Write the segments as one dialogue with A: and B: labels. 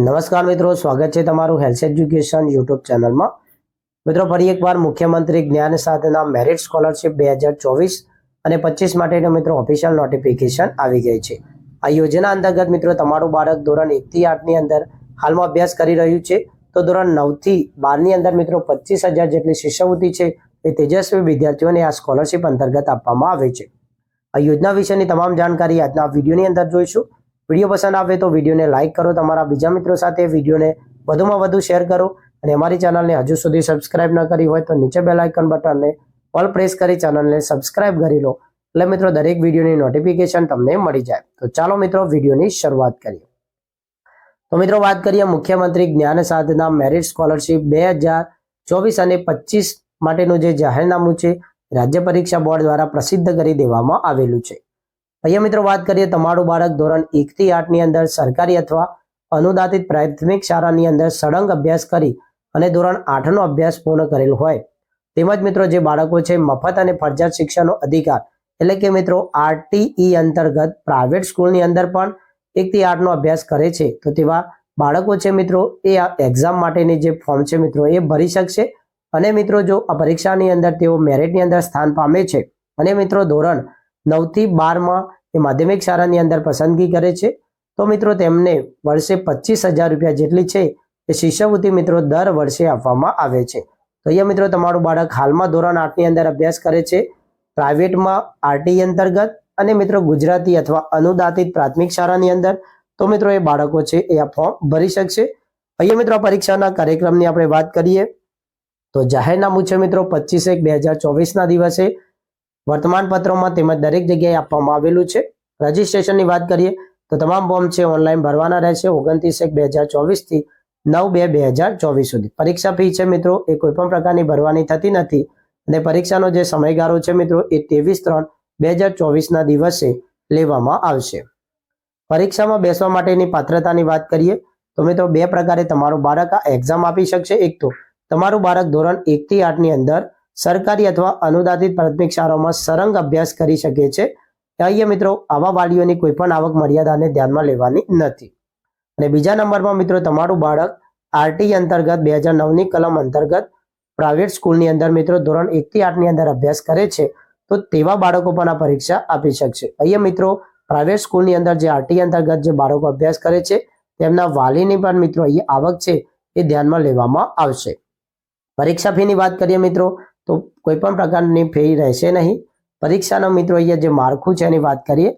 A: નમસ્કાર મિત્રો, સ્વાગત છે તમારું હેલ્થ એજ્યુકેશન યુટ્યુબ ચેનલમાં. મિત્રો, ફરી એકવાર મુખ્યમંત્રી જ્ઞાન સાથેના મેરિટ સ્કોલરશિપ બે હજાર ચોવીસ અને પચીસ માટેનો મિત્રો ઓફિશિયલ નોટિફિકેશન આવી ગઈ છે. આ યોજના અંતર્ગત મિત્રો, તમારું બાળક ધોરણ એકથી આઠની અંદર હાલમાં અભ્યાસ કરી રહ્યું છે. તો ધોરણ નવથી બારની અંદર મિત્રો, પચીસ હજાર જેટલી શિષ્યવૃત્તિ છે એ તેજસ્વી વિદ્યાર્થીઓને આ સ્કોલરશિપ અંતર્ગત આપવામાં આવે છે. આ યોજના વિશેની તમામ જાણકારી આજના વિડીયોની અંદર જોઈશું. વીડિયો પસંદ આવે તો વિડીયોને લાઇક કરો, તમારા બીજા મિત્રો સાથે વિડીયોને વધુમાં વધુ શેર કરો અને અમારી ચેનલને હજુ સુધી સબસ્ક્રાઇબ ન કરી હોય તો નીચે બેલ આઇકન બટનને ઓલ પ્રેસ કરી ચેનલને સબસ્ક્રાઇબ કરી લો. એટલે મિત્રો, દરેક વિડીયોની નોટિફિકેશન તમને મળી જાય. તો ચાલો મિત્રો, વિડીયોની શરૂઆત કરીએ. તો મિત્રો, વાત કરીએ મુખ્યમંત્રી જ્ઞાન સાધના મેરિટ સ્કોલરશીપ બે હજાર ચોવીસ અને પચીસ માટેનું જે જાહેરનામું છે, રાજ્ય પરીક્ષા બોર્ડ દ્વારા પ્રસિદ્ધ કરી દેવામાં આવેલું છે. અહીંયા મિત્રો વાત કરીએ તમારું બાળક ધોરણ એકથી આઠની અંદર સરકારી અથવા અનુદાતિત પ્રાથમિક શાળાની અંદર સળંગ અભ્યાસ કરી અને ધોરણ આઠનો અભ્યાસ પૂર્ણ કરેલ હોય. તેમજ મિત્રો જે બાળકો છે, મફત અને ફરજિયાત શિક્ષણનો અધિકાર એટલે કે મિત્રો આરટીઈ અંતર્ગત પ્રાઇવેટ સ્કૂલની અંદર પણ એકથી આઠનો અભ્યાસ કરે છે. તો તેવા બાળકો છે મિત્રો એ આ એક્ઝામ માટેની જે ફોર્મ છે મિત્રો એ ભરી શકશે અને મિત્રો જો આ પરીક્ષાની અંદર તેઓ મેરિટની અંદર સ્થાન પામે છે. અને મિત્રો ધોરણ નવથી બારમાં એ માધ્યમિક શાળાની અંદર પસંદગી કરે છે. તો મિત્રો તેમને વર્ષે પચીસ હજાર રૂપિયા જેટલી છે એ શિષ્યવૃત્તિ મિત્રો દર વર્ષે આપવામાં આવે છે. તો અહીંયા મિત્રો તમારું બાળક હાલમાં ધોરણ આઠની અંદર અભ્યાસ કરે છે. પ્રાઇવેટમાં આરટી અંતર્ગત અને મિત્રો ગુજરાતી અથવા અનુદાતિત પ્રાથમિક શાળાની અંદર. તો મિત્રો એ બાળકો છે એ આ ફોર્મ ભરી શકશે. અહીંયા મિત્રો પરીક્ષાના કાર્યક્રમની આપણે વાત કરીએ. તો જાહેરનામું છે મિત્રો પચીસ એક બે હજાર ચોવીસના દિવસે. વર્તમાન પત્રોમાં તેમજ દરેક જગ્યાએ આપવામાં આવેલું છે. રજીસ્ટ્રેશનની વાત કરીએ તો તમામ ફોર્મ છે ઓનલાઈન ભરવાના રહેશે ઓગણત્રીસ એક બે હજાર ચોવીસથી નવ બે બે હજાર ચોવીસ સુધી. પરીક્ષા ફી છે મિત્રો એ કોઈ પણ પ્રકારની ભરવાની થતી નથી અને પરીક્ષાનો જે સમયગાળો છે મિત્રો એ ત્રેવીસ ત્રણ બે હજાર ચોવીસના દિવસે લેવામાં આવશે. પરીક્ષામાં બેસવા માટેની પાત્રતાની વાત કરીએ તો મિત્રો બે પ્રકારે તમારું બાળક આ એક્ઝામ આપી શકશે. એક તો તમારું બાળક ધોરણ એકથી આઠની અંદર સરકારી અથવા અનુદાનિત પ્રાથમિક શાળાઓમાં સરંગ અભ્યાસ કરી શકે છે. અહીંયા મિત્રો, આવા વાલીઓની કોઈ પણ આવક મર્યાદાને ધ્યાનમાં લેવાની નથી. અને બીજા નંબરમાં મિત્રો, તમારું બાળક આરટી અંતર્ગત બે હજાર નવની કલમ અંતર્ગત પ્રાઇવેટ સ્કૂલની અંદર મિત્રો, ધોરણ એકથી આઠની અંદર અભ્યાસ કરે છે, તો તેવા બાળકો પણ આ પરીક્ષા આપી શકશે. અહીંયા મિત્રો, પ્રાઇવેટ સ્કૂલની અંદર જે આરટી અંતર્ગત જે બાળકો અભ્યાસ કરે છે, તેમના વાલીની પણ મિત્રો અહીંયા આવક છે, એ ધ્યાનમાં લેવામાં આવશે. પરીક્ષા ફીની વાત કરીએ મિત્રો તો કોઈ પણ પ્રકારની ફેરી રહેશે નહીં. પરીક્ષાના મિત્રો, અહીંયા જે માળખું છે એની વાત કરીએ,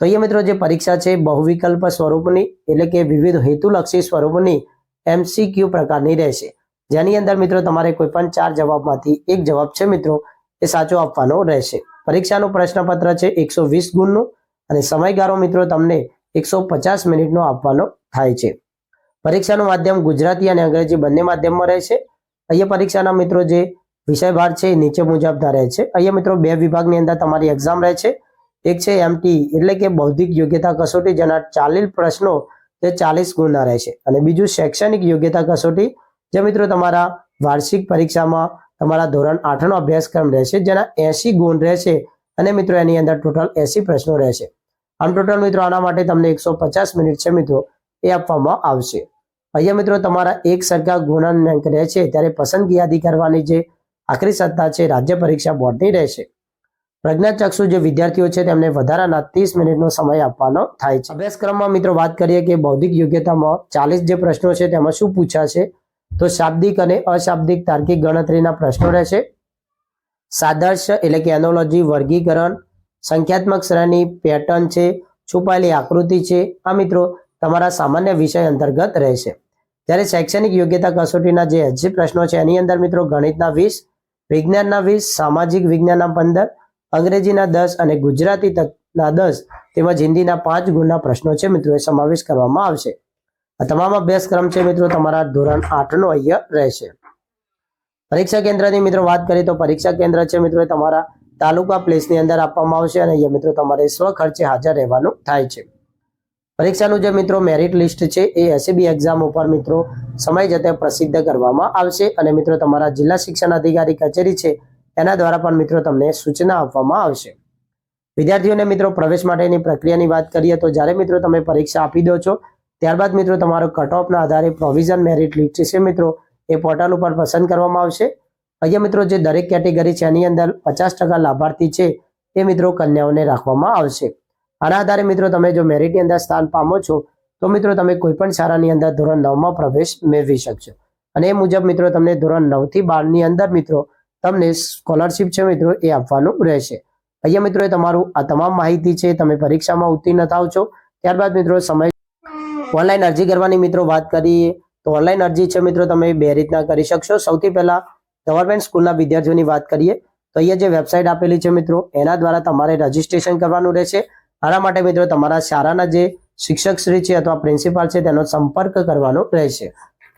A: તો અહીંયા મિત્રો જે પરીક્ષા છે બહુવિકલ્પ સ્વરૂપની એટલે કે વિવિધ હેતુલક્ષી સ્વરૂપની એમસીક્યુ પ્રકારની રહેશે. જેની અંદર મિત્રો તમારે કોઈ પણ ચાર જવાબમાંથી એક જવાબ છે મિત્રો, એ સાચો આપવાનો રહેશે. પરીક્ષાનું પ્રશ્નપત્ર છે એકસો વીસ ગુણનું અને સમયગાળો મિત્રો તમને એકસો પચાસ મિનિટનો આપવાનો થાય છે. પરીક્ષાનું માધ્યમ ગુજરાતી અને અંગ્રેજી બંને માધ્યમમાં રહેશે. અહીંયા પરીક્ષાના મિત્રો જે વિષય ભાર છે નીચે મુજબના રહે છે. અહીંયા મિત્રો બે વિભાગની અંદર તમારી એક્ઝામ રહે છે. એક છે એમટી એટલે કે બૌદ્ધિક યોગ્યતા કસોટી જેના ચાલીસ પ્રશ્નો જે ચાલીસ ગુણના રહેશે અને બીજું શૈક્ષણિક યોગ્યતા કસોટી જે મિત્રો તમારા વાર્ષિક પરીક્ષામાં તમારા ધોરણ આઠનો અભ્યાસક્રમ રહેશે જેના એસી ગુણ રહેશે અને મિત્રો એની અંદર ટોટલ એસી પ્રશ્નો રહેશે આમ ટોટલ મિત્રો આના માટે તમને એકસો મિનિટ છે મિત્રો એ આપવામાં આવશે. અહીંયા મિત્રો તમારા એક સરખા ગુણાંક રહે છે, ત્યારે પસંદગી યાદી કરવાની જે આખરી સત્તા છે, રાજ્ય પરીક્ષા બોર્ડની રહેશે. પ્રજ્ઞાચક્ષુ જે વિદ્યાર્થીઓ છે, તેમને વધારાના ત્રીસ મિનિટનો સમય આપવાનો થાય છે. અભ્યાસક્રમમાં મિત્રો વાત કરીએ કે બૌદ્ધિક યોગ્યતામાં ચાલીસ જે પ્રશ્નો છે, તેમાં શું પૂછાશે? તો શાબ્દિક અને અશાબ્દિક તાર્કિક ગણતરીના પ્રશ્નો રહેશે. સાદર્શ એટલે કે એનોલોજી, વર્ગીકરણ, સંખ્યાત્મક શ્રેણી, પેટર્ન છે, છુપાયેલી આકૃતિ છે. આ મિત્રો તમારા સામાન્ય વિષય અંતર્ગત રહેશે. જ્યારે શૈક્ષણિક યોગ્યતા કસોટીના જે એસજી પ્રશ્નો છે, એની અંદર મિત્રો ગણિતના વીસ વિજ્ઞાનના વીસ, સામાજિક વિજ્ઞાનના પંદર, અંગ્રેજીના દસ અને ગુજરાતી તકના દસ તેમજ હિન્દીના પાંચ ગુણના પ્રશ્નો છે મિત્રો, એ સમાવેશ કરવામાં આવશે. આ તમામ અભ્યાસક્રમ છે મિત્રો, તમારા ધોરણ આઠનો અહીંયા રહેશે. પરીક્ષા કેન્દ્રની મિત્રો વાત કરીએ તો પરીક્ષા કેન્દ્ર છે મિત્રો તમારા તાલુકા પ્લેસની અંદર આપવામાં આવશે અને અહીંયા મિત્રો તમારે સ્વ ખર્ચે હાજર રહેવાનું થાય છે. પરીક્ષાનું જે મિત્રો મેરિટ લિસ્ટ છે એ એસએબી એક્ઝામ ઉપર મિત્રો સમય જતે પ્રસિદ્ધ કરવામાં આવશે અને મિત્રો તમારા જિલ્લા શિક્ષણ અધિકારી કચેરી છે એના દ્વારા પણ મિત્રો તમને સૂચના આપવામાં આવશે. વિદ્યાર્થીઓને મિત્રો પ્રવેશ માટેની પ્રક્રિયાની વાત કરીએ તો જ્યારે મિત્રો તમે પરીક્ષા આપી દો છો, ત્યારબાદ મિત્રો તમારો કટ ઓફના આધારે પ્રોવિઝન મેરિટ લિસ્ટ છે મિત્રો એ પોર્ટલ ઉપર પસંદ કરવામાં આવશે. અહીંયા મિત્રો જે દરેક કેટેગરી છે એની અંદર પચાસ લાભાર્થી છે એ મિત્રો કન્યાઓને રાખવામાં આવશે. આના આધારે મિત્રો તમે જો મેરિટની અંદર સ્થાન પામો છો, તો મિત્રો તમે કોઈ પણ શાળાની અંદર ધોરણ નવમાં પ્રવેશ મેળવી શકશો. અને એ મુજબ મિત્રો તમને ધોરણ નવથી બારની અંદર મિત્રો તમને સ્કોલરશિપ છે મિત્રો એ આપવાનું રહેશે. અહીંયા મિત્રો તમારું આ તમામ માહિતી છે, તમે પરીક્ષામાં ઉત્તીર્ણ થાવ છો. ત્યારબાદ મિત્રો સમય ઓનલાઈન અરજી કરવાની મિત્રો વાત કરીએ, તો ઓનલાઈન અરજી છે મિત્રો તમે બે રીતના કરી શકશો. સૌથી પહેલા ગવર્મેન્ટ સ્કૂલના વિદ્યાર્થીઓની વાત કરીએ, તો અહીંયા જે વેબસાઇટ આપેલી છે મિત્રો, એના દ્વારા તમારે રજીસ્ટ્રેશન કરવાનું રહેશે. આના માટે મિત્રો તમારા શાળાના જે શિક્ષક શ્રી છે અથવા પ્રિન્સિપાલ છે તેનો સંપર્ક કરવાનો રહેશે.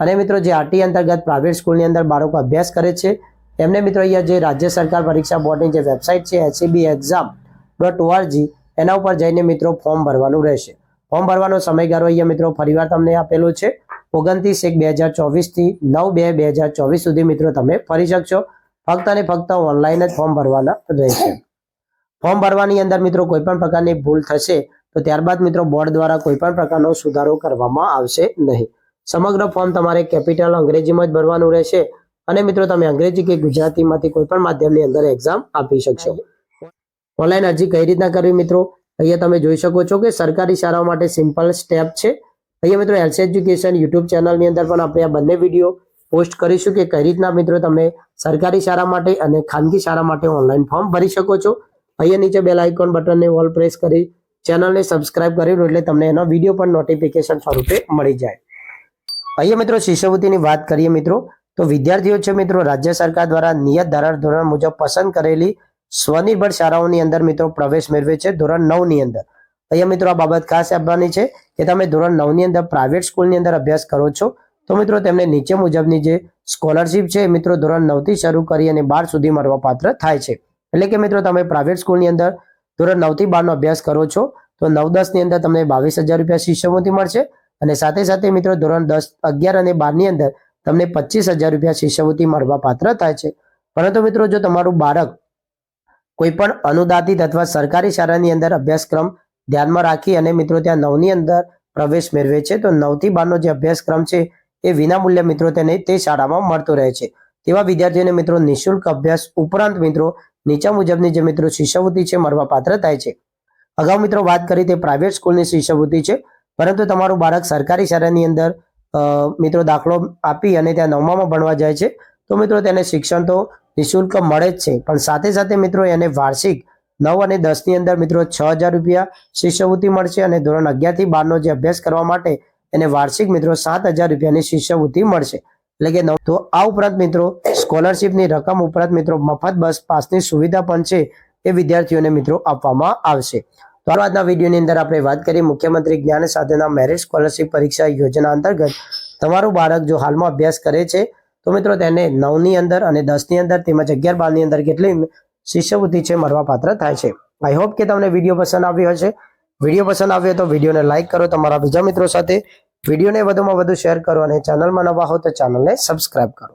A: અને મિત્રો જે આરટી અંતર્ગત પ્રાઇવેટ સ્કૂલની અંદર બાળકો અભ્યાસ કરે છે, એમને મિત્રો અહીંયા જે રાજ્ય સરકાર પરીક્ષા બોર્ડની જે વેબસાઇટ છે એચસીબી એક્ઝામ ડોટ ઓઆરજી એના ઉપર જઈને મિત્રો ફોર્મ ભરવાનું રહેશે. ફોર્મ ભરવાનો સમયગાળો અહીંયા મિત્રો ફરીવાર તમને આપેલો છે. ઓગણત્રીસ એક બે હજાર ચોવીસથી નવ બે બે હજાર ચોવીસ સુધી મિત્રો તમે ફરી શકશો. ફક્ત અને ફક્ત ઓનલાઈન જ ફોર્મ ભરવાના રહેશે. ફોર્મ ભરવાની અંદર મિત્રો કોઈ પણ પ્રકારની ભૂલ થશે, તો ત્યારબાદ મિત્રો બોર્ડ દ્વારા કોઈ પણ પ્રકારનો સુધારો કરવામાં આવશે નહીં. સમગ્ર ફોર્મ તમારે કેપિટલ અંગ્રેજીમાં જ ભરવાનું રહેશે અને મિત્રો તમે અંગ્રેજી કે ગુજરાતીમાંથી કોઈ પણ માધ્યમની અંદર એક્ઝામ આપી શકશો. ઓનલાઈન અરજી કઈ રીતના કરવી મિત્રો? અહીંયા તમે જોઈ શકો છો કે સરકારી શાળાઓ માટે સિમ્પલ સ્ટેપ છે. અહીંયા મિત્રો એલ્સ એજ્યુકેશન યુટ્યુબ ચેનલની અંદર પણ આપણે આ બંને વીડિયો પોસ્ટ કરીશું કે કઈ રીતના મિત્રો તમે સરકારી શાળા માટે અને ખાનગી શાળા માટે ઓનલાઈન ફોર્મ ભરી શકો છો. અહીંયા નીચે બેલ આઇકોન બટનને ઓલ પ્રેસ કરી ચેનલને સબસ્ક્રાઇબ કરી એટલે તમને એનો વીડિયો પણ નોટિફિકેશન સ્વરૂપે મળી જાય. અહીંયા મિત્રો શિષ્યવૃત્તિની વાત કરીએ મિત્રો, તો વિદ્યાર્થીઓ છે મિત્રો, રાજ્ય સરકાર દ્વારા નિયત ધારા ધોરણ મુજબ પસંદ કરેલી સ્વનિર્ભર શાળાઓની અંદર મિત્રો પ્રવેશ મેળવે છે ધોરણ નવની અંદર. અહીંયા મિત્રો આ બાબત ખાસ આપવાની છે કે તમે ધોરણ નવની અંદર પ્રાઇવેટ સ્કૂલની અંદર અભ્યાસ કરો છો, તો મિત્રો તેમને નીચે મુજબની જે સ્કોલરશિપ છે મિત્રો ધોરણ નવથી શરૂ કરી અને બાર સુધી મળવા પાત્ર થાય છે. એટલે કે મિત્રો તમે પ્રાઇવેટ સ્કૂલની અંદર ધોરણ નવથી બારનો અભ્યાસ કરો છો, તો નવ દસની અંદર તમને બાવીસ હજાર રૂપિયા શિષ્યવૃત્તિ મળશે અને સાથે સાથે મિત્રો ધોરણ દસ અગિયાર અને બારની અંદર તમને પચીસ હજાર રૂપિયા શિષ્યવૃત્તિ મળવા પાત્ર થાય છે. પરંતુ મિત્રો જો તમારું બાળક કોઈ પણ અનુદાનિત અથવા સરકારી શાળાની અંદર અભ્યાસક્રમ ધ્યાનમાં રાખી અને મિત્રો ત્યાં નવની અંદર પ્રવેશ મેળવે છે, તો નવથી બારનો જે અભ્યાસક્રમ છે એ વિનામૂલ્ય મિત્રો તેને તે શાળામાં મળતો રહે છે. તેવા વિદ્યાર્થીઓને મિત્રો નિઃશુલ્ક અભ્યાસ ઉપરાંત મિત્રો નીચા મુજબની જે મિત્રો શિષ્યવૃત્તિ છે, મળવા પાત્ર થાય છે. અગાઉ મિત્રો વાત કરી તે પ્રાઇવેટ સ્કૂલની શિષ્યવૃત્તિ છે, પરંતુ તમારું બાળક સરકારી શાળાની અંદર મિત્રો દાખલો આપી અને ત્યાં નવમામાં ભણવા જાય છે, તો મિત્રો તેને શિક્ષણ તો નિઃશુલ્ક મળે જ છે, પણ સાથે સાથે મિત્રો એને વાર્ષિક નવ અને દસની અંદર મિત્રો છ હજાર રૂપિયા શિષ્યવૃત્તિ મળશે અને ધોરણ અગિયારથી બારનો જે અભ્યાસ કરવા માટે એને વાર્ષિક મિત્રો સાત હજાર રૂપિયાની શિષ્યવૃત્તિ મળશે. એટલે કે નવ તો આ ઉપરાંત મિત્રો સ્કોલરશિપની રકમ ઉપરાંત મિત્રો, મફત બસ પાસની સુવિધા પણ છે એ વિદ્યાર્થીઓને મિત્રો આપવામાં આવશે. તો આજના વિડીયોની અંદર આપણે વાત કરીએ મુખ્યમંત્રી જ્ઞાન સાથેના મેરિટ સ્કોલરશિપ પરીક્ષા યોજના અંતર્ગત તમારું બાળક જો હાલમાં અભ્યાસ કરે છે, તો મિત્રો તેને નવની અંદર અને દસની અંદર તેમજ અગિયાર બારની અંદર કેટલી શિષ્યવૃત્તિ છે મળવાપાત્ર થાય છે. આઈ હોપ કે તમને વીડિયો પસંદ આવ્યો હશે. વીડિયો પસંદ આવ્યો તો વિડીયોને લાઇક કરો તમારા બીજા મિત્રો સાથે. વિડીયોને વધુમાં વધુ શેર કરો અને ચેનલમાં નવા હો તો ચેનલને સબસ્ક્રાઇબ કરો.